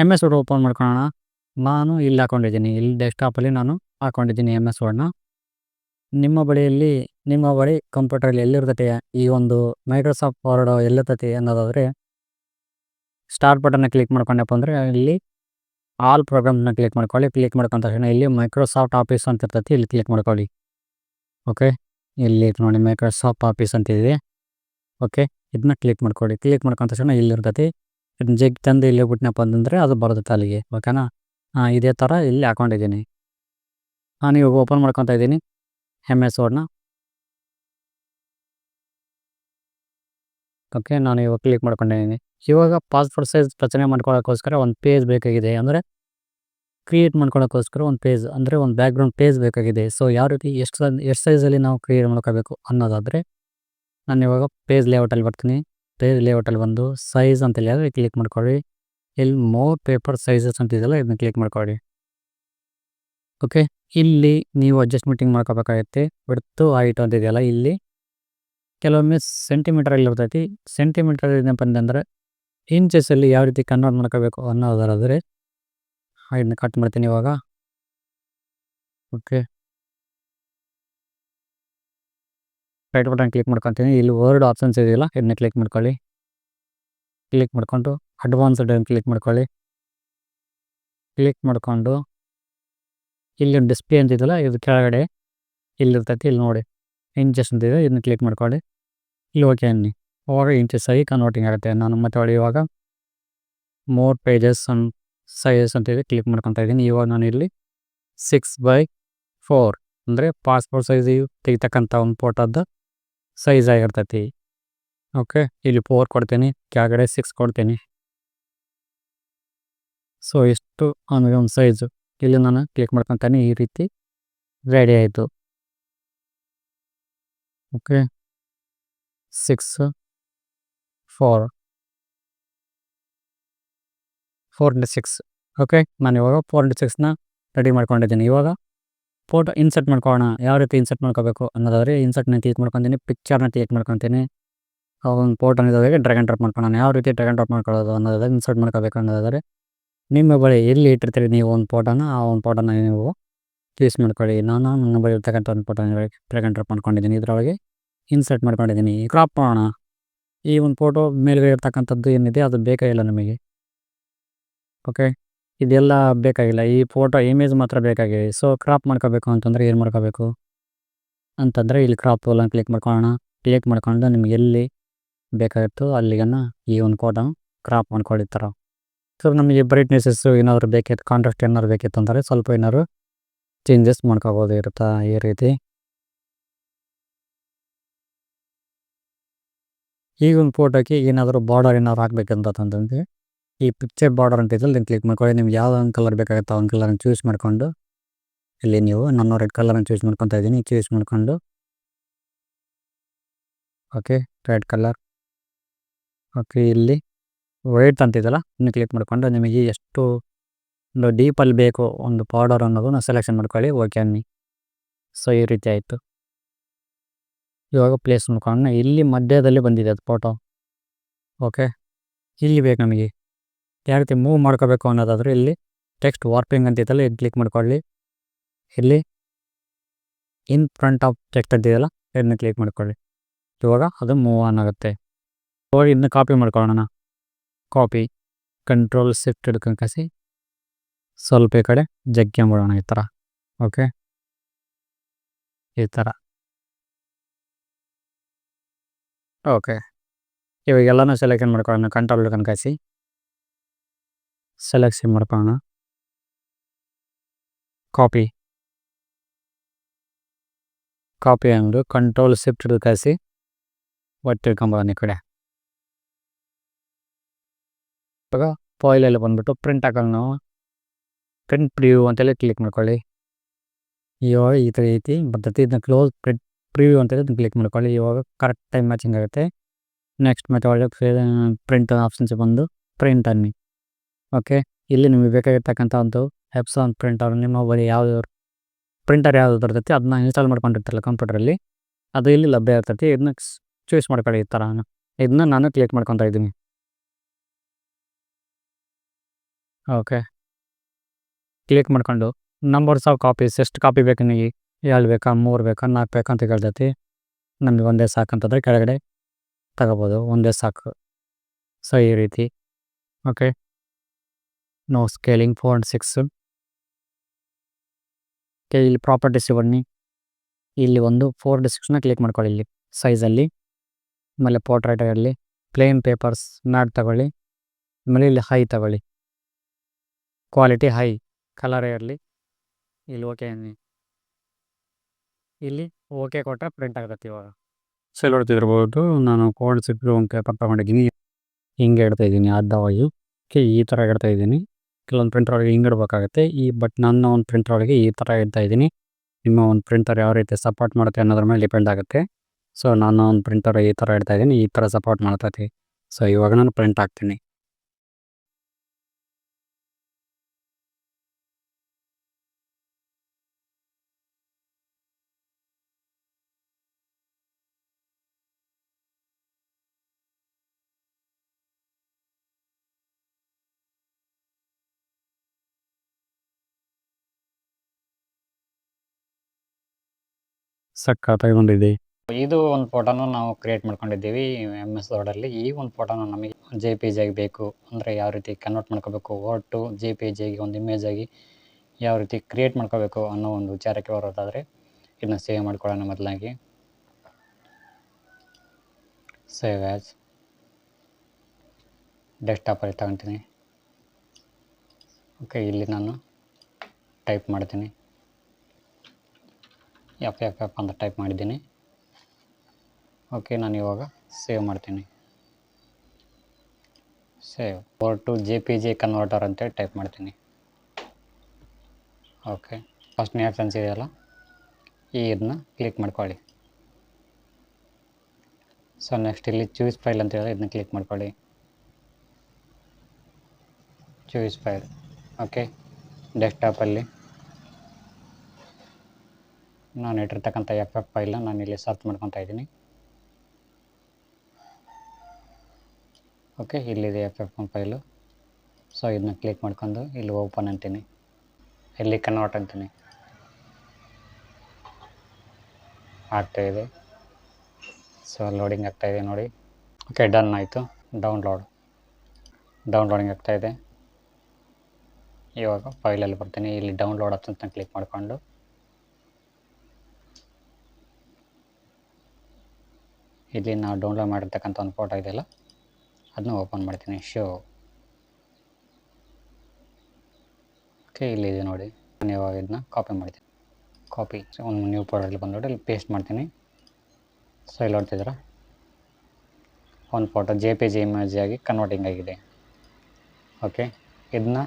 M S word open ಮಾಡ್ಕೊಳ್ಳೋಣ ನಾನು ಇಲ್ಲಿ ಹಾಕೊಂಡಿದ್ದೀನಿ. ಇಲ್ಲಿ ಡೆಸ್ಕ್ಟಾಪಲ್ಲಿ ನಾನು ಹಾಕೊಂಡಿದ್ದೀನಿ ಎಂ ಎಸ್ ವರ್ಡ್ನ ನಿಮ್ಮ ಬಳಿಯಲ್ಲಿ, ನಿಮ್ಮ ಬಳಿ ಕಂಪ್ಯೂಟರಲ್ಲಿ ಎಲ್ಲಿರ್ತೈತೆ? ಈ ಒಂದು ಮೈಕ್ರೋಸಾಫ್ಟ್ ವರ್ಡ್ ಎಲ್ಲಿರ್ತೈತಿ ಅನ್ನೋದಾದರೆ ಸ್ಟಾರ್ ಬಟನ್ನ ಕ್ಲಿಕ್ ಮಾಡ್ಕೊಂಡಪ್ಪ ಅಂದರೆ, ಇಲ್ಲಿ ಆಲ್ ಪ್ರೋಗ್ರಾಮ್ನ ಕ್ಲಿಕ್ ಮಾಡ್ಕೊಳ್ಳಿ. ಕ್ಲಿಕ್ ಮಾಡ್ಕೊಂಡ ತಕ್ಷಣ ಇಲ್ಲಿ ಮೈಕ್ರೋಸಾಫ್ಟ್ ಆಫೀಸ್ ಅಂತ ಇರ್ತೈತಿ. ಇಲ್ಲಿ ಕ್ಲಿಕ್ ಮಾಡ್ಕೊಳ್ಳಿ. ಓಕೆ ಇಲ್ಲಿ ನೋಡಿ ಮೈಕ್ರೋಸಾಫ್ಟ್ ಆಫೀಸ್ ಅಂತಿದೆ ಓಕೆ ಇದನ್ನ ಕ್ಲಿಕ್ ಮಾಡ್ಕೊಳ್ಳಿ. ಕ್ಲಿಕ್ ಮಾಡ್ಕೊಂಡ ತಕ್ಷಣ ಇಲ್ಲಿ ಇರ್ತೈತಿ. ಇದನ್ನ ಜಗ್ ತಂದು ಇಲ್ಲಿ ಬಿಟ್ನಪ್ಪ ಅಂತಂದರೆ ಅದು ಬರುತ್ತೆ ಅಲ್ಲಿಗೆ ಓಕೆನಾ? ಇದೇ ಥರ ಇಲ್ಲಿ ಹಾಕೊಂಡಿದ್ದೀನಿ ನಾನು ಇವಾಗ ಓಪನ್ ಮಾಡ್ಕೊತಾ ಇದ್ದೀನಿ. ಎಂ ಎಸ್ ವರ್ಡ್ನ ಓಕೆ, ನಾನು ಇವಾಗ ಕ್ಲಿಕ್ ಮಾಡ್ಕೊಂಡಿದ್ದೀನಿ ಇವಾಗ ಪಾಸ್ಪೋರ್ಟ್ ಸೈಜ್ ರಚನೆ ಮಾಡ್ಕೊಳ್ಳೋಕ್ಕೋಸ್ಕರ ಒಂದು ಪೇಜ್ ಬೇಕಾಗಿದೆ. ಅಂದರೆ ಕ್ರಿಯೇಟ್ ಮಾಡ್ಕೊಳ್ಳೋಕ್ಕೋಸ್ಕರ ಒಂದು ಪೇಜ್ ಅಂದರೆ ಒಂದು ಬ್ಯಾಕ್ಗ್ರೌಂಡ್ ಪೇಜ್ ಬೇಕಾಗಿದೆ. ಸೊ ಯಾವ ರೀತಿ ಎಷ್ಟು ಎಷ್ಟು ಸೈಜಲ್ಲಿ ನಾವು ಕ್ರಿಯೇಟ್ ಮಾಡ್ಕೋಬೇಕು ಅನ್ನೋದಾದರೆ, ನಾನು ಇವಾಗ ಪೇಜ್ ಲೇಔಟಲ್ಲಿ ಬರ್ತೀನಿ. ಪೇಜ್ ಲೇಔಟಲ್ಲಿ ಬಂದು ಸೈಜ್ ಅಂತ ಹೇಳಿ ಕ್ಲಿಕ್ ಮಾಡ್ಕೊಳ್ಳಿ. ಇಲ್ಲಿ ಮೋರ್ ಪೇಪರ್ ಸೈಜಸ್ ಅಂತಿದೆಯಲ್ಲ ಇದನ್ನ ಕ್ಲಿಕ್ ಮಾಡ್ಕೊಳ್ಳಿ. ಓಕೆ ಇಲ್ಲಿ ನೀವು ಅಡ್ಜಸ್ಟ್ಮೆಂಟಿಂಗ್ ಮಾಡ್ಕೋಬೇಕಾಗತ್ತೆ. ಬಿಡ್ತು ಹೈಟ್ ಅಂತಿದೆಯಲ್ಲ ಇಲ್ಲಿ. ಕೆಲವೊಮ್ಮೆ ಸೆಂಟಿಮೀಟರ್ ಅಲ್ಲಿ ಇರ್ತೈತಿ. ಸೆಂಟಿಮೀಟರ್ ಏನಪ್ಪ ಅಂತಂದರೆ ಇಂಚಸಲ್ಲಿ ಯಾವ ರೀತಿ ಕನ್ವರ್ಟ್ ಮಾಡ್ಕೋಬೇಕು ಅನ್ನೋದಾದರೆ ಇದನ್ನ ಕಟ್ ಮಾಡ್ತೀನಿ ಇವಾಗ. ಓಕೆ ರೈಟ್ ಬಟನ್ ಕ್ಲಿಕ್ ಮಾಡ್ಕೊತೀನಿ. ಇಲ್ಲಿ ವರ್ಡ್ ಆಪ್ಷನ್ಸ್ ಇದೆಯಲ್ಲ, ಇದನ್ನ ಕ್ಲಿಕ್ ಮಾಡ್ಕೊಳ್ಳಿ. ಕ್ಲಿಕ್ ಮಾಡ್ಕೊಂಡು ಅಡ್ವಾನ್ಸ್ಡ್ ಕ್ಲಿಕ್ ಮಾಡ್ಕೊಳ್ಳಿ. ಕ್ಲಿಕ್ ಮಾಡಿಕೊಂಡು, ಇಲ್ಲಿ ಡಿಸ್ಪ್ಲೇ ಅಂತಿದೆಯಲ್ಲ ಇದು ಕೆಳಗಡೆ ಇಲ್ಲಿರ್ತೈತಿ, ಇಲ್ಲಿ ನೋಡಿ. ಇಂಚಸ್ ಅಂತಿದೆ ಇದನ್ನ ಕ್ಲಿಕ್ ಮಾಡ್ಕೊಳ್ಳಿ. ಇಲ್ಲಿ ಓಕೆ ಅನ್ನಿ. ಅವಾಗ ಇಂಚಸ್ ಆಗಿ ಕನ್ವರ್ಟಿಂಗ್ ಆಗುತ್ತೆ. ನಾನು ಮತ್ತೆ ಹೊಳಿ ಇವಾಗ ಮೋರ್ ಪೇಜಸ್ ಅನ್ ಸೈಜಸ್ ಅಂತಿದೆ ಕ್ಲಿಕ್ ಮಾಡ್ಕೊತಾ ಇದ್ದೀನಿ. ಇವಾಗ ನಾನು ಇಲ್ಲಿ ಸಿಕ್ಸ್ ಬೈ ಫೋರ್ ಅಂದರೆ ಪಾಸ್ಪೋರ್ಟ್ ಸೈಜ್ ತೆಗಿತಕ್ಕಂಥ ಒಂದು ಫೋಟೋದ ಸೈಜ್ ಆಗಿರ್ತೈತಿ. ಓಕೆ ಇಲ್ಲಿ ಫೋರ್ ಕೊಡ್ತೀನಿ, ಕೆಳಗಡೆ ಸಿಕ್ಸ್ ಕೊಡ್ತೀನಿ. ಸೊ ಇಷ್ಟು ಆಮೇಲೆ ಒಂದು ಸೈಜು ಇಲ್ಲಿ ನಾನು ಕ್ಲಿಕ್ ಮಾಡ್ಕೊತಾನೆ, ಈ ರೀತಿ ರೆಡಿ ಆಯಿತು. Okay six four four into six okay ನಾನು ಇವಾಗ ಫೋರ್ ಇಂಟು ಸಿಕ್ಸ್ನ ರೆಡಿ ಮಾಡ್ಕೊಂಡಿದ್ದೀನಿ. ಇವಾಗ ಫೋಟೋ ಇನ್ಸರ್ಟ್ ಮಾಡ್ಕೊಳ್ಳೋಣ ಯಾವ ರೀತಿ ಇನ್ಸರ್ಟ್ ಮಾಡ್ಕೋಬೇಕು ಅನ್ನೋದಾದ್ರೆ ಇನ್ಸರ್ಟ್ನ ಕ್ಲಿಕ್ ಮಾಡ್ಕೊತೀನಿ ಪಿಕ್ಚರ್ನ ಕ್ಲಿಕ್ ಮಾಡ್ಕೊತೀನಿ. ಒಂದು ಫೋಟೋ ಅನ್ನೋದಾದ್ರೆ ಡ್ರ್ಯಾಗನ್ ಡ್ರಾಪ್ ಮಾಡ್ಕೊಳ್ಳೋಣ ಯಾವ ರೀತಿ ಡ್ರ್ಯಾಗನ್ ಡ್ರಾಪ್ ಮಾಡ್ಕೊಳ್ಳೋದು ಅನ್ನೋದಾದ್ರೆ ಇನ್ಸರ್ಟ್ ಮಾಡ್ಕೋಬೇಕು ಅನ್ನೋದಾದ್ರೆ ನಿಮ್ಮ ಬಳಿ ಎಲ್ಲಿ ಇಟ್ಟಿರ್ತೀರಿ ನೀವು ಒಂದು ಫೋಟೋನ, ಆ ಒಂದು ಫೋಟೋನ ನೀವು ಚೂಸ್ ಮಾಡ್ಕೊಳ್ಳಿ. ನಾನು ನನ್ನ ಬಳಿ ಇರ್ತಕ್ಕಂಥ ಒಂದು ಫೋಟೋನ ಡ್ರ್ಯಾಗನ್ ಡ್ರಾಪ್ ಮಾಡ್ಕೊಂಡಿದ್ದೀನಿ. ಇದರೊಳಗೆ ಇನ್ಸರ್ಟ್ ಮಾಡ್ಕೊಂಡಿದ್ದೀನಿ. ಕ್ರಾಪ್ ಮಾಡೋಣ. ಈ ಒಂದು ಫೋಟೋ ಮೇಲ್ಗಡೆ ಇರ್ತಕ್ಕಂಥದ್ದು ಏನಿದೆ, ಅದು ಬೇಕೇ ಇಲ್ಲ ನಮಗೆ? ಓಕೆ? ಇದೆಲ್ಲ ಬೇಕಾಗಿಲ್ಲ. ಈ ಫೋಟೋ ಇಮೇಜ್ ಮಾತ್ರ ಬೇಕಾಗಿದೆ. ಸೊ ಕ್ರಾಪ್ ಮಾಡ್ಕೋಬೇಕು ಅಂತಂದರೆ ಏನು ಮಾಡ್ಕೋಬೇಕು? ಅಂತಂದರೆ ಇಲ್ಲಿ ಕ್ರಾಪ್ ಎಲ್ಲ ಕ್ಲಿಕ್ ಮಾಡ್ಕೊಳ್ಳೋಣ. ಕ್ಲಿಕ್ ಮಾಡ್ಕೊಂಡು ನಿಮ್ಗೆ ಎಲ್ಲಿ ಬೇಕಾಗಿತ್ತು ಅಲ್ಲಿಗನ್ನ ಈ ಒಂದು ಫೋಟೋ ಕ್ರಾಪ್ ಮಾಡ್ಕೊಳ್ಳಿ ಸೊ ನಮಗೆ ಬ್ರೈಟ್ನೆಸ್ಸಸ್ಸು ಏನಾದರೂ ಬೇಕಿತ್ತು ಕಾಂಟ್ರಾಸ್ಟ್ ಏನಾದ್ರು ಬೇಕಿತ್ತು ಅಂದರೆ ಸ್ವಲ್ಪ ಏನಾದ್ರು ಚೇಂಜಸ್ ಮಾಡ್ಕೋಬೋದು ಇರುತ್ತಾ ಈ ರೀತಿ. ಈ ಒಂದು ಫೋಟೋಕ್ಕೆ ಏನಾದರೂ ಬಾರ್ಡರ್ ಏನಾದ್ರು ಹಾಕ್ಬೇಕಂತಂದ್ರೆ ಈ ಪಿಕ್ಚರ್ ಬಾರ್ಡರ್ ಅಂತ ನೀವು ಕ್ಲಿಕ್ ಮಾಡ್ಕೊಳ್ಳಿ. ನಿಮ್ಗೆ ಯಾವ ಒಂದು ಕಲರ್ ಬೇಕಾಗುತ್ತೆ ಒಂದು ಕಲರನ್ನು ಚೂಸ್ ಮಾಡಿಕೊಂಡು, ಇಲ್ಲಿ ನೀವು ನಾನು ರೆಡ್ ಕಲರನ್ನು ಚೂಸ್ ಮಾಡ್ಕೊತಾ ಇದ್ದೀನಿ ಚೂಸ್ ಮಾಡಿಕೊಂಡು. ಓಕೆ ರೆಡ್ ಕಲರ್ ಓಕೆ ಇಲ್ಲಿ ವೈಟ್ ಅಂತಿದಲ್ಲ ಇನ್ನು ಕ್ಲಿಕ್ ಮಾಡ್ಕೊಂಡು ನಿಮಗೆ ಎಷ್ಟು ಒಂದು ಡೀಪಲ್ಲಿ ಬೇಕು ಒಂದು ಬಾರ್ಡರ್ ಅನ್ನೋದನ್ನ ಸೆಲೆಕ್ಷನ್ ಮಾಡ್ಕೊಳ್ಳಿ. ಓಕೆ ಅನ್ನಿ. ಸೊ ಈ ರೀತಿ ಆಯಿತು. ಇವಾಗ ಪ್ಲೇಸ್ ಮಾಡ್ಕೊಂಡು ಇಲ್ಲಿ ಮಧ್ಯದಲ್ಲಿ ಬಂದಿದೆ ಅದು ಫೋಟೋ ಓಕೆ ಇಲ್ಲಿ ಬೇಕು ನಮಗೆ. ಯಾವ ರೀತಿ ಮೂವ್ ಮಾಡ್ಕೋಬೇಕು ಅನ್ನೋದಾದರೆ ಇಲ್ಲಿ ಟೆಕ್ಸ್ಟ್ ವಾರ್ಪಿಂಗ್ ಅಂತಿದ್ದಲ್ಲ ಇದು ಕ್ಲಿಕ್ ಮಾಡ್ಕೊಳ್ಳಿ. ಇಲ್ಲಿ ಇನ್ ಫ್ರಂಟ್ ಆಫ್ ಟೆಕ್ಸ್ಟ್ ಅಂತಿದೆಯಲ್ಲ ಇದನ್ನು ಕ್ಲಿಕ್ ಮಾಡ್ಕೊಳ್ಳಿ. ಇವಾಗ ಅದು ಮೂವ್ ಆನ್ ಆಗುತ್ತೆ. ಇವಾಗ ಇನ್ನು ಕಾಪಿ ಮಾಡ್ಕೊಳ್ಳೋಣ. ಕಾಪಿ ಕಂಟ್ರೋಲ್ ಸಿಫ್ಟ್ ಹಿಡ್ಕೊಂಡು ಸ್ವಲ್ಪ ಈ ಕಡೆ ಜಗ್ಗ್ಯಂಬಿಡೋಣ ಈ ಥರ. ಓಕೆ ಈ ಥರ. ಓಕೆ ಇವಾಗೆಲ್ಲನೂ ಸೆಲೆಕ್ಷನ್ ಮಾಡ್ಕೊಳ್ಳೋಣ ಕಂಟ್ರೋಲ್ ಹಿಡ್ಕೊಂಡು ಕಾಯಿಸಿ ಸೆಲೆಕ್ಷನ್ ಮಾಡ್ಕೊಳ್ಳೋಣ ಕಾಪಿ ಕಾಪಿ ಅಂದು ಕಂಟ್ರೋಲ್ ಶಿಫ್ಟ್ ಕಳಿಸಿ ಒಟ್ಟು ಹಿಡ್ಕೊಂಬರೋಣ ಈ ಕಡೆ. ಇವಾಗ ಫಾಯಿಲಲ್ಲಿ ಬಂದ್ಬಿಟ್ಟು ಪ್ರಿಂಟ್ ಹಾಕೋಣ ನಾವು. ಪ್ರಿಂಟ್ ಪ್ರಿವ್ಯೂ ಅಂತೇಳಿ ಕ್ಲಿಕ್ ಮಾಡ್ಕೊಳ್ಳಿ. ಇವಾಗ ಈ ಥರ ಐತಿ, ಬರ್ತೈತಿ, ಇದನ್ನ ಕ್ಲೋಸ್ ಪ್ರಿಂಟ್ ಪ್ರಿವ್ಯೂ ಅಂತೇಳಿ ಕ್ಲಿಕ್ ಮಾಡ್ಕೊಳ್ಳಿ. ಇವಾಗ ಕರೆಕ್ಟ್ ಟೈಮ್ ಮ್ಯಾಚಿಂಗ್ ಆಗುತ್ತೆ. ನೆಕ್ಸ್ಟ್ ಮತ್ತೆ ಒಳ್ಳೆ ಪ್ರಿಂಟ್ ಆಪ್ಷನ್ಸ್ ಬಂದು ಪ್ರಿಂಟ್ ಅನ್ನಿ. ಓಕೆ ಇಲ್ಲಿ ನಿಮಗೆ ಬೇಕಾಗಿರ್ತಕ್ಕಂಥ ಒಂದು ಎಪ್ಸಾನ್ ಪ್ರಿಂಟರ್ ನಿಮ್ಮ ಬಳಿ ಯಾವ್ದು ಪ್ರಿಂಟರ್ ಯಾವುದು ಬರ್ತೈತಿ ಅದನ್ನ ಇನ್ಸ್ಟಾಲ್ ಮಾಡ್ಕೊಂಡಿರ್ತಾರಲ್ಲ ಕಂಪ್ಯೂಟರಲ್ಲಿ ಅದು ಇಲ್ಲಿ ಲಭ್ಯ ಇರ್ತೈತಿ. ಇದನ್ನ ಚೂಸ್ ಮಾಡ್ಕೊಳ್ಳಿ ಈ ಥರ ಇದನ್ನ ನಾನು ಕ್ಲಿಕ್ ಮಾಡ್ಕೊತಾ ಇದ್ದೀನಿ. ಓಕೆ ಕ್ಲಿಕ್ ಮಾಡ್ಕೊಂಡು ನಂಬರ್ಸ್ ಆಫ್ ಕಾಪೀಸ್ ಎಷ್ಟು ಕಾಪಿ ಬೇಕು ನಿಮಗೆ? ಎರಡು ಬೇಕಾ, ಮೂರು ಬೇಕಾ, ನಾಲ್ಕು ಬೇಕಾ ಅಂತ ಕೇಳ್ತೈತಿ ನಮಗೆ ಒಂದೇ ಸಾಕು ಅಂತಂದರೆ ಕೆಳಗಡೆ ತಗೋಬೋದು. ಒಂದೇ ಸಾಕು. ಸೊ ಈ ರೀತಿ. Okay no scaling four and six okay ಇಲ್ಲಿ ಪ್ರಾಪರ್ಟೀಸ್ ಬನ್ನಿ. ಇಲ್ಲಿ ಒಂದು ಫೋರ್ ಸಿಕ್ಸ್ನ ಕ್ಲಿಕ್ ಮಾಡ್ಕೊಳ್ಳಿ ಇಲ್ಲಿ. ಸೈಜಲ್ಲಿ ಆಮೇಲೆ ಪೋರ್ಟ್ರೈಟ್ ಇರಲಿ ಪ್ಲೇನ್ ಪೇಪರ್ಸ್ ಮ್ಯಾಟ್ ತಗೊಳ್ಳಿ, ಆಮೇಲೆ ಇಲ್ಲಿ ಹೈ ತಗೊಳ್ಳಿ. ಕ್ವಾಲಿಟಿ ಹೈ ಕಲರ್ ಇರಲಿ ಇಲ್ಲಿ ಓಕೆ ಅನ್ನಿ. ಇಲ್ಲಿ ಓಕೆ ಕೊಟ್ಟರೆ ಪ್ರಿಂಟ್ ಆಗುತ್ತೆ ಇವಾಗ. ಸೊ ಇಲ್ಲಿ ನೋಡ್ತಿರ್ಬೋದು ನಾನು ಕೋಡ್ ಸಿಕ್ಕರು ಒಂದು ಪೇಪರ್ ತೊಗೊಂಡಿದ್ದೀನಿ. ಹಿಂಗೆ ಇಡ್ತಾ ಇದ್ದೀನಿ, ಅರ್ಧವಾಗಿ. ಓಕೆ ಈ ಥರ ಇಡ್ತಾ ಇದ್ದೀನಿ. ಕೆಲವೊಂದು ಪ್ರಿಂಟರ್ ಒಳಗೆ ಹಿಂಗೆ ಇಡಬೇಕಾಗತ್ತೆ. ಈ ಬಟ್ ನನ್ನ ಒಂದು ಪ್ರಿಂಟರ್ ಒಳಗೆ ಈ ಥರ ಇಡ್ತಾ ಇದ್ದೀನಿ. ನಿಮ್ಮ ಒಂದು ಪ್ರಿಂಟರ್ ಯಾವ ರೀತಿ ಸಪೋರ್ಟ್ ಮಾಡುತ್ತೆ ಅನ್ನೋದ್ರ ಮೇಲೆ ಡಿಪೆಂಡ್ ಆಗುತ್ತೆ. ಸೊ ನಾನು ಒಂದು ಪ್ರಿಂಟರ್ ಈ ಥರ ಇಡ್ತಾ ಇದ್ದೀನಿ. ಈ ಥರ ಸಪೋರ್ಟ್ ಮಾಡ್ತೈತಿ ಸೊ ಇವಾಗ ನಾನು ಪ್ರಿಂಟ್ ಹಾಕ್ತೀನಿ. ಸಖತ್ತಾಗಿ ಬಂದಿದೆ ಇದು ಒಂದು ಫೋಟೋನ ನಾವು ಕ್ರಿಯೇಟ್ ಮಾಡ್ಕೊಂಡಿದ್ದೀವಿ ಎಂ ಎಸ್ ವರ್ಡಲ್ಲಿ ಈ ಒಂದು ಫೋಟೋನ ನಮಗೆ ಜೆ ಪಿ ಜಿ ಆಗಿ ಬೇಕು. ಅಂದರೆ ಯಾವ ರೀತಿ ಕನ್ವರ್ಟ್ ಮಾಡ್ಕೋಬೇಕು ವರ್ಡ್ ಜೆ ಪಿ ಜಿ ಆಗಿ, ಒಂದು ಇಮೇಜ್ ಆಗಿ ಯಾವ ರೀತಿ ಕ್ರಿಯೇಟ್ ಮಾಡ್ಕೋಬೇಕು ಅನ್ನೋ ಒಂದು ವಿಚಾರಕ್ಕೆ ಬರೋದಾದರೆ ಇದನ್ನ ಸೇವ್ ಮಾಡ್ಕೊಳ್ಳೋಣ ಮೊದಲಾಗಿ. ಸೇವ್ ಆ್ಯಸ್ ಡೆಸ್ಕ್ಟಾಪಲ್ಲಿ ತಗೊತೀನಿ. ಓಕೆ ಇಲ್ಲಿ ನಾನು ಟೈಪ್ ಮಾಡ್ತೀನಿ. ಎಫ್ ಎಫ್ ಎಫ್ ಅಂತ ಟೈಪ್ ಮಾಡಿದ್ದೀನಿ. ಓಕೆ ನಾನು ಇವಾಗ ಸೇವ್ ಮಾಡ್ತೀನಿ. Save four to J P J converter ಅಂತೇಳಿ ಟೈಪ್ ಮಾಡ್ತೀನಿ. ಓಕೆ ಫಸ್ಟ್ನೇ ಆಪ್ಷನ್ಸ್ ಇದೆಯಲ್ಲ? ಈ ಇದನ್ನ ಕ್ಲಿಕ್ ಮಾಡ್ಕೊಳ್ಳಿ. ಸೊ ನೆಕ್ಸ್ಟ್ ಇಲ್ಲಿ ಚೂಸ್ ಫೈಲ್ ಅಂತ ಹೇಳಿದ್ರೆ ಇದನ್ನ ಕ್ಲಿಕ್ ಮಾಡ್ಕೊಳ್ಳಿ. ಚೂಸ್ ಫೈಲ್ ಓಕೆ ಡೆಸ್ಕ್ಟಾಪಲ್ಲಿ ನಾನು ಇಟ್ಟಿರ್ತಕ್ಕಂಥ ಎಫ್ ಎಫ್ ಫೈಲ್ನ ನಾನು ಇಲ್ಲಿ ಸರ್ಚ್ ಮಾಡ್ಕೊತಾ ಇದ್ದೀನಿ. ಓಕೆ ಇಲ್ಲಿದೆ ಎಫ್ ಎಫ್ ಫೈಲು ಸೊ ಇದನ್ನ ಕ್ಲಿಕ್ ಮಾಡ್ಕೊಂಡು ಇಲ್ಲಿ ಓಪನ್ ಅಂತೀನಿ. ಇಲ್ಲಿ ಕನ್ವರ್ಟ್ ಅಂತೀನಿ. ಆಗ್ತಾಯಿದೆ ಸೊ ಲೋಡಿಂಗ್ ಆಗ್ತಾಯಿದೆ ನೋಡಿ. ಓಕೆ ಡನ್ ಆಯಿತು. ಡೌನ್ಲೋಡ್ ಡೌನ್ಲೋಡಿಂಗ್ ಆಗ್ತಾಯಿದೆ ಇವಾಗ ಫೈಲಲ್ಲಿ ಬರ್ತೀನಿ. ಇಲ್ಲಿ ಡೌನ್ಲೋಡ್ ಅಂತ ಕ್ಲಿಕ್ ಮಾಡಿಕೊಂಡು. ಇಲ್ಲಿ ನಾವು ಡೌನ್ಲೋಡ್ ಮಾಡಿರ್ತಕ್ಕಂಥ ಒಂದು ಫೋಟೋ ಇದೆಯಲ್ಲ, ಅದನ್ನ ಓಪನ್ ಮಾಡ್ತೀನಿ. ಶೋ ಓಕೆ ಇಲ್ಲಿದೆ ನೋಡಿ. ಇವಾಗ ಇದನ್ನ ಕಾಪಿ ಮಾಡ್ತೀನಿ. ಕಾಪಿ ಒಂದು ನ್ಯೂ ಫೋಟೋಲ್ಲಿ ಬಂದ್ಬಿಟ್ಟು ಇಲ್ಲಿ ಪೇಸ್ಟ್ ಮಾಡ್ತೀನಿ. ಸೊ ಇಲ್ಲಿ ನೋಡ್ತಿದ್ದೀರಾ? ಒಂದು photo J P G image ಆಗಿ ಕನ್ವರ್ಟಿಂಗ್ ಆಗಿದೆ. ಓಕೆ ಇದನ್ನ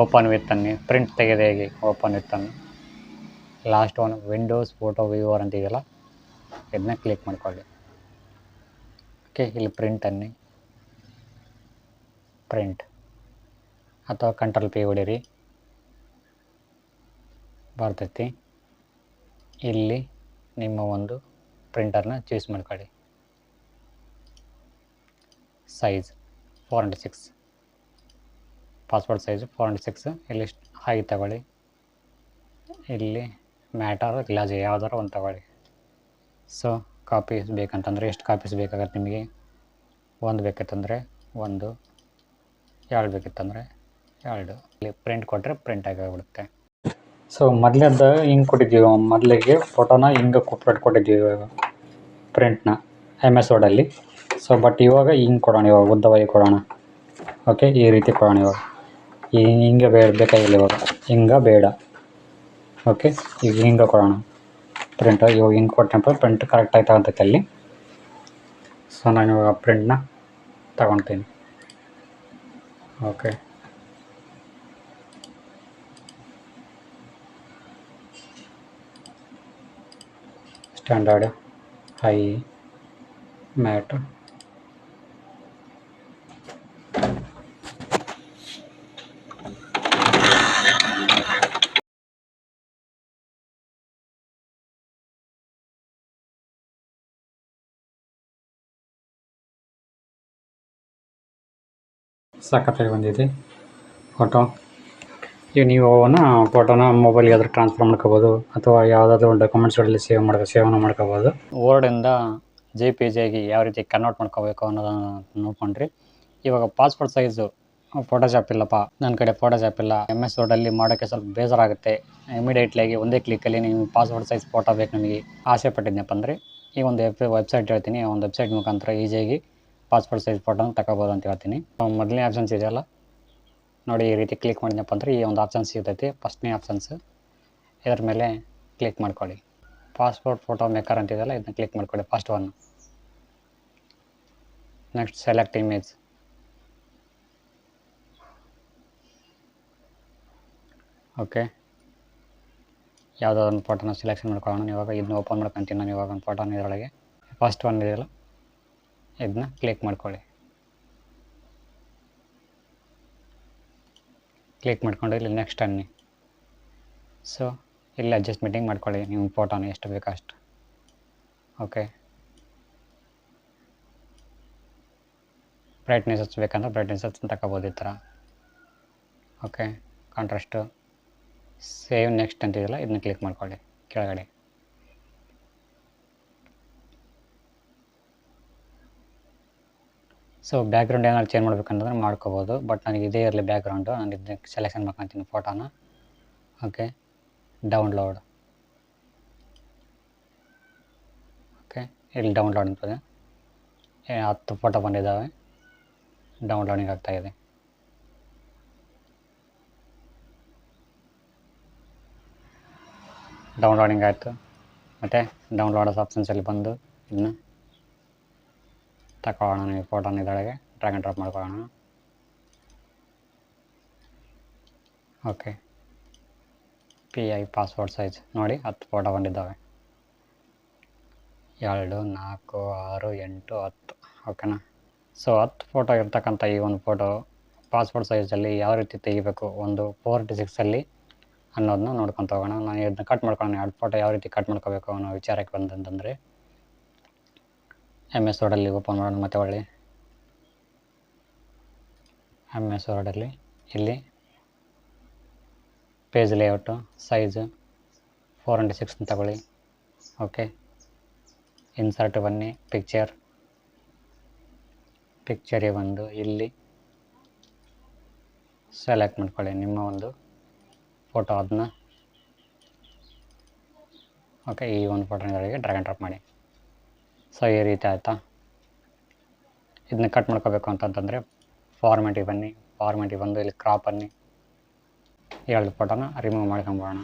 ಓಪನ್ ವಿತ್ ಅನ್ನಿ ಪ್ರಿಂಟ್ ತೆಗೆದ ಹೇಗೆ ಓಪನ್ ವಿತ್ ಅನ್ನಿ last one Windows photo viewer ಅಂತ ಇದೆಯಲ್ಲ ಇದನ್ನ ಕ್ಲಿಕ್ ಮಾಡ್ಕೊಳ್ಳಿ. ಓಕೆ ಇಲ್ಲಿ ಪ್ರಿಂಟ್ ಅನ್ನಿ. ಪ್ರಿಂಟ್ ಅಥವಾ ಕಂಟ್ರೋಲ್ ಪಿ ಹೊಡೀರಿ. ಬರ್ತೈತಿ. ಇಲ್ಲಿ ನಿಮ್ಮ ಒಂದು ಪ್ರಿಂಟರ್ನ ಚೂಸ್ ಮಾಡ್ಕೊಳ್ಳಿ. Size four hundred six passport size four hundred six ಇಲ್ಲಿ ಹಾಗೆ ತಗೊಳ್ಳಿ. ಇಲ್ಲಿ ಮ್ಯಾಟರ್ ಗ್ಲಾಸ್ ಯಾವ್ದಾರು ಒಂದು ತಗೊಳ್ಳಿ. ಸೊ ಕಾಪೀಸ್ ಬೇಕಂತಂದರೆ ಎಷ್ಟು ಕಾಪೀಸ್ ಬೇಕಾಗತ್ತೆ ನಿಮಗೆ? ಒಂದು ಬೇಕಿತ್ತಂದರೆ ಒಂದು, ಎರಡು ಬೇಕಿತ್ತಂದರೆ ಎರಡು. ಇಲ್ಲಿ ಪ್ರಿಂಟ್ ಕೊಟ್ಟರೆ ಪ್ರಿಂಟ್ ಆಗಿಬಿಡುತ್ತೆ ಸೊ ಮೊದಲೇದ ಹಿಂಗೆ ಕೊಟ್ಟಿದ್ದೀವಿ. ಮೊದಲಿಗೆ ಫೋಟೋನ ಹಿಂಗೆ ಕೊಟ್ಬಿಟ್ಟು ಕೊಟ್ಟಿದ್ದೀವಿ ಇವಾಗ ಪ್ರಿಂಟ್ನ ಎಂ ಎಸ್ ವರ್ಡಲ್ಲಿ ಸೊ ಬಟ್ ಇವಾಗ ಹಿಂಗೆ ಕೊಡೋಣ, ಇವಾಗ ಉದ್ದವಾಗಿ ಕೊಡೋಣ. ಓಕೆ ಈ ರೀತಿ ಕೊಡೋಣ ಇವಾಗ. ಹಿಂಗೆ ಬೇಡ ಬೇಕಾಗಿಲ್ಲ ಇವಾಗ. ಹಿಂಗೆ ಬೇಡ. ಓಕೆ ಈಗ ಹಿಂಗೆ ಕೊಡೋಣ. ಪ್ರಿಂಟ್ ಇವಾಗ ಹಿಂಗೆ ಕೊಟ್ಟನಪ್ಪ ಪ್ರಿಂಟ್ ಆಯ್ತಾ ಅಂತ ಅಲ್ಲಿ ಸೊ ನಾನು ಇವಾಗ ಪ್ರಿಂಟ್ನ ತಗೊತೀನಿ. ಓಕೆ ಸ್ಟ್ಯಾಂಡರ್ಡ್ ಹೈ ಮ್ಯಾಟ್ ಸಖತ್ತಾಗಿ ಬಂದಿದೆ. ಫೋಟೋ ಈಗ ನೀವು ಅವನ್ನ ಫೋಟೋನ ಮೊಬೈಲ್ಗೆ ಆದರೂ ಟ್ರಾನ್ಸ್ಫರ್ ಮಾಡ್ಕೋಬೋದು, ಅಥವಾ ಯಾವುದಾದ್ರೂ ಡಾಕ್ಯುಮೆಂಟ್ಸ್ಗಳಲ್ಲಿ ಸೇವ್ ಮಾಡ್ಕೊ, ಸೇವನ ಮಾಡ್ಕೋಬೋದು. ವರ್ಡಿಂದ ಜೆ ಪಿ ಜಿಯಾಗಿ ಯಾವ ರೀತಿ ಕನ್ವರ್ಟ್ ಮಾಡ್ಕೋಬೇಕು ಅನ್ನೋದನ್ನು ನೋಡ್ಕೊಂಡ್ರಿ. ಇವಾಗ ಪಾಸ್ಪೋರ್ಟ್ ಸೈಜು ಫೋಟೋಶಾಪ್ ಇಲ್ಲಪ್ಪ. ನನ್ನ ಕಡೆ ಫೋಟೋಶಾಪ್ ಇಲ್ಲ. ಎಂ ಎಸ್ ವರ್ಡಲ್ಲಿ ಮಾಡೋಕ್ಕೆ ಸ್ವಲ್ಪ ಬೇಜಾರಾಗುತ್ತೆ. ಇಮಿಡಿಯೇಟ್ಲಿಯಾಗಿ ಒಂದೇ ಕ್ಲಿಕ್ಕಲ್ಲಿ ನೀವು ಪಾಸ್ಪೋರ್ಟ್ ಸೈಜ್ ಫೋಟೋ ಬೇಕು ನಮಗೆ. ಆಸೆ ಪಟ್ಟಿದ್ನಪ್ಪ ಅಂದರೆ, ಈ ಒಂದು ವೆಬ್ ವೆಬ್ಸೈಟ್ ಹೇಳ್ತೀನಿ ಒಂದು ವೆಬ್ಸೈಟ್ ಮುಖಾಂತರ ಈಸಿಯಾಗಿ ಪಾಸ್ಪೋರ್ಟ್ ಸೈಜ್ ಫೋಟೋನ ತಗೋಬೋದು ಅಂತ ಹೇಳ್ತೀನಿ. ಮೊದಲನೇ ಆಪ್ಷನ್ಸ್ ಇದೆಯಲ್ಲ? ನೋಡಿ ಈ ರೀತಿ ಕ್ಲಿಕ್ ಮಾಡಿದ್ನಪ್ಪ ಅಂದರೆ ಈ ಒಂದು ಆಪ್ಷನ್ಸ್ ಸಿಗ್ತೈತಿ. ಫಸ್ಟ್ನೇ ಆಪ್ಷನ್ಸ್ ಇದ್ರ ಮೇಲೆ ಕ್ಲಿಕ್ ಮಾಡ್ಕೊಳ್ಳಿ. ಪಾಸ್ಪೋರ್ಟ್ ಫೋಟೋ ಮೇಕರ್ ಅಂತಿದೆಯಲ್ಲ ಇದನ್ನ ಕ್ಲಿಕ್ ಮಾಡ್ಕೊಳ್ಳಿ first one next select image okay ಯಾವುದೋ ಒಂದು ಫೋಟೋನ ಸೆಲೆಕ್ಷನ್ ಮಾಡ್ಕೊಳ್ಳೋಣ. ಇವಾಗ ಇದನ್ನ ಓಪನ್ ಮಾಡ್ಕೊತೀನಿ ನಾನು ಇವಾಗ ಒಂದು ಫೋಟೋನ ಇದರೊಳಗೆ. ಫಸ್ಟ್ ಒನ್ ಇದೆಯಲ್ಲ? ಇದನ್ನ ಕ್ಲಿಕ್ ಮಾಡ್ಕೊಳ್ಳಿ. ಕ್ಲಿಕ್ ಮಾಡ್ಕೊಂಡು ಇಲ್ಲಿ ನೆಕ್ಸ್ಟ್ ಅನ್ನಿ. ಸೊ ಇಲ್ಲಿ ಅಡ್ಜಸ್ಟ್ಮೆಂಟಿಂಗ್ ಮಾಡ್ಕೊಳ್ಳಿ ನಿಮ್ಮ ಫೋಟೋನ ಎಷ್ಟು ಬೇಕು ಅಷ್ಟು ಓಕೆ ಬ್ರೈಟ್ನೆಸ್ ಹಚ್ಬೇಕಂದ್ರೆ ಬ್ರೈಟ್ನೆಸ್ ಹಚ್ಚಿ ತಗೋಬೋದು ಈ ಥರ. ಓಕೆ ಕಾಂಟ್ರಾಸ್ಟು ಸೇವ್ ನೆಕ್ಸ್ಟ್ ಅಂತಿದೆಯಲ್ಲ ಇದನ್ನ ಕ್ಲಿಕ್ ಮಾಡ್ಕೊಳ್ಳಿ, ಕೆಳಗಡೆ. ಸೊ ಬ್ಯಾಕ್ಗ್ರೌಂಡ್ ಏನಾದ್ರು ಚೇಂಜ್ ಮಾಡ್ಬೇಕಂತಂದ್ರೆ ಮಾಡ್ಕೋಬೋದು. ಬಟ್ ನನಗೆ ಇದೇ ಇರಲಿ ಬ್ಯಾಕ್ಗ್ರೌಂಡು ನಾನು ಇದನ್ನ ಸೆಲೆಕ್ಷನ್ ಮಾಡ್ಕೊತೀನಿ ಫೋಟೋನ ಓಕೆ ಡೌನ್ಲೋಡ್ ಓಕೆ ಇಲ್ಲಿ ಡೌನ್ಲೋಡ್ ಅಂತದೆ ಹತ್ತು ಫೋಟೋ ಬಂದಿದ್ದಾವೆ ಡೌನ್ಲೋಡಿಂಗ್ ಆಗ್ತಾಯಿದೆ ಡೌನ್ಲೋಡಿಂಗ್ ಆಯಿತು. ಮತ್ತು ಡೌನ್ಲೋಡಸ್ ಆಪ್ಷನ್ಸಲ್ಲಿ ಬಂದು ಇದನ್ನ ತಗೊಳ್ಳೋಣ ನೀವು ಫೋಟೋನ ಇದರೊಳಗೆ ಡ್ರ್ಯಾಗ್ ಡ್ರಾಪ್ ಮಾಡ್ಕೊಳ್ಳೋಣ okay P I password size ನೋಡಿ, ಹತ್ತು ಫೋಟೋ ಬಂದಿದ್ದಾವೆ. ಎರಡು, ನಾಲ್ಕು, ಆರು, ಎಂಟು, ಹತ್ತು. ಓಕೆನಾ ಸೊ ಹತ್ತು ಫೋಟೋ ಇರ್ತಕ್ಕಂಥ ಈ ಒಂದು ಫೋಟೋ ಪಾಸ್ಪೋರ್ಟ್ ಸೈಜಲ್ಲಿ ಯಾವ ರೀತಿ ತೆಗಿಬೇಕು, ಒಂದು ಫೋರ್ ಟಿ ಸಿಕ್ಸಲ್ಲಿ ಅನ್ನೋದನ್ನ ನೋಡ್ಕೊತ ಹೋಗೋಣ. ನಾನು ಇದನ್ನ ಕಟ್ ಮಾಡ್ಕೊಳ್ಳೋಣ ಎರಡು ಫೋಟೋ ಯಾವ ರೀತಿ ಕಟ್ ಮಾಡ್ಕೋಬೇಕು ಅನ್ನೋ ವಿಚಾರಕ್ಕೆ ಬಂದಂತಂದರೆ ಎಂ ಎಸ್ ವರ್ಡಲ್ಲಿ ಓಪನ್ ಮಾಡೋಣ ಮತ್ತೆ ಒಳ್ಳೆ. ಎಂ ಎಸ್ ವರ್ಡಲ್ಲಿ ಇಲ್ಲಿ. Page layout size four hundred six ತಗೊಳ್ಳಿ. ಓಕೆ ಇನ್ಸರ್ಟ್ ಬನ್ನಿ ಪಿಕ್ಚರ್ ಪಿಕ್ಚರಿಗೆ ಬಂದು ಇಲ್ಲಿ ಸೆಲೆಕ್ಟ್ ಮಾಡ್ಕೊಳ್ಳಿ, ನಿಮ್ಮ ಒಂದು ಫೋಟೋ ಅದನ್ನ ಓಕೆ ಈ ಒಂದು ಫೋಟೋಗಳಿಗೆ ಡ್ರ್ಯಾಗ್ ಆ್ಯಂಡ್ ಡ್ರಾಪ್ ಮಾಡಿ. ಸೊ ಈ ರೀತಿ ಆಯಿತಾ? ಇದನ್ನ ಕಟ್ ಮಾಡ್ಕೋಬೇಕು ಅಂತಂತಂದರೆ ಫಾರ್ಮೆಟಿಗೆ ಬನ್ನಿ ಫಾರ್ಮೆಟಿಗೆ ಬಂದು ಇಲ್ಲಿ ಕ್ರಾಪ್ ಬನ್ನಿ. ಎರಡು ಫೋಟೋನ ರಿಮೂವ್ ಮಾಡ್ಕೊಂಬೋಣ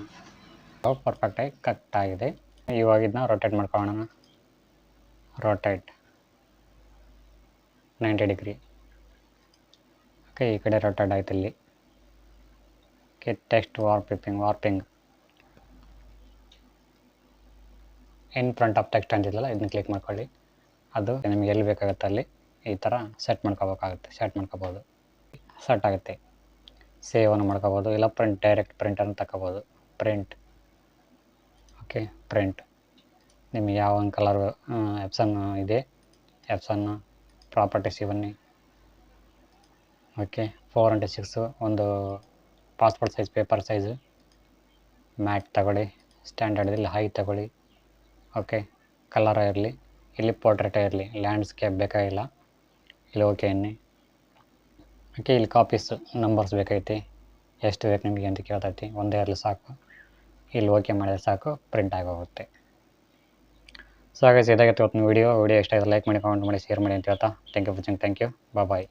ಪರ್ಫೆಕ್ಟಾಗಿ ಕಟ್ ಆಗಿದೆ. ಇವಾಗ ಇದನ್ನ ರೊಟೇಟ್ ಮಾಡ್ಕೊಳ್ಳೋಣ. ರೊಟೇಟ್ ನೈಂಟಿ ಡಿಗ್ರಿ ಓಕೆ ಈ ಕಡೆ ರೊಟೇಟ್ ಆಯ್ತು ಇಲ್ಲಿ. Okay text warping warping in front of text ಅಂತಿದ್ದಲ್ಲ ಇದನ್ನ ಕ್ಲಿಕ್ ಮಾಡ್ಕೊಳ್ಳಿ. ಅದು ನಿಮಗೆ ಎಲ್ಲಿ ಬೇಕಾಗುತ್ತೆ ಅಲ್ಲಿ ಈ ಥರ ಸೆಟ್ ಮಾಡ್ಕೋಬೇಕಾಗುತ್ತೆ ಸೆಟ್ ಮಾಡ್ಕೋಬೋದು. ಸೆಟ್ ಆಗುತ್ತೆ. ಸೇವನ್ನು ಮಾಡ್ಕೋಬೋದು, ಇಲ್ಲ ಪ್ರಿಂಟ್ ಡೈರೆಕ್ಟ್ ಪ್ರಿಂಟನ್ನು ತಗೋಬೋದು ಪ್ರಿಂಟ್ ಓಕೆ ಪ್ರಿಂಟ್ ನಿಮಗೆ ಯಾವ ಒಂದು ಕಲರ್ ಎಪ್ಸನ್ ಇದೆ ಎಪ್ಸನ್ನು ಪ್ರಾಪರ್ಟೀಸ್ ಇವನ್ನಿ ಓಕೆ ಫೋರ್ ಇಂಟು ಸಿಕ್ಸು ಒಂದು passport size paper size matte ತಗೊಳ್ಳಿ. ಸ್ಟ್ಯಾಂಡರ್ಡ್ ಇಲ್ಲಿ ಹೈ ತಗೊಳ್ಳಿ. ಓಕೆ ಕಲರ ಇರಲಿ. ಇಲ್ಲಿ ಪೋರ್ಟ್ರೇಟೇ ಇರಲಿ. ಲ್ಯಾಂಡ್ಸ್ಕೇಪ್ ಬೇಕಾಗಿಲ್ಲ. ಇಲ್ಲಿ ಓಕೆ ಅನ್ನಿ. ಓಕೆ ಇಲ್ಲಿ ಕಾಪೀಸ್ ನಂಬರ್ಸ್ ಬೇಕೈತಿ ಎಷ್ಟು ಬೇಕು ನಿಮಗೆ ಅಂತ ಕೇಳ್ತೈತಿ. ಒಂದೇ ಇರಲಿ ಸಾಕು. ಇಲ್ಲಿ ಓಕೆ ಮಾಡಿದ್ರೆ ಸಾಕು. ಪ್ರಿಂಟ್ ಆಗೋಗುತ್ತೆ. ಸೊ ಹಾಗೆ ಇದಾಗಿತ್ತು ಇವತ್ತಿನ ವೀಡಿಯೋ ವೀಡಿಯೋ ಇಷ್ಟ ಆಯಿತು ಲೈಕ್ ಮಾಡಿ ಕಾಮೆಂಟ್ ಮಾಡಿ ಶೇರ್ ಮಾಡಿ ಅಂತ ಹೇಳ್ತಾ. Thank you watching thank you bye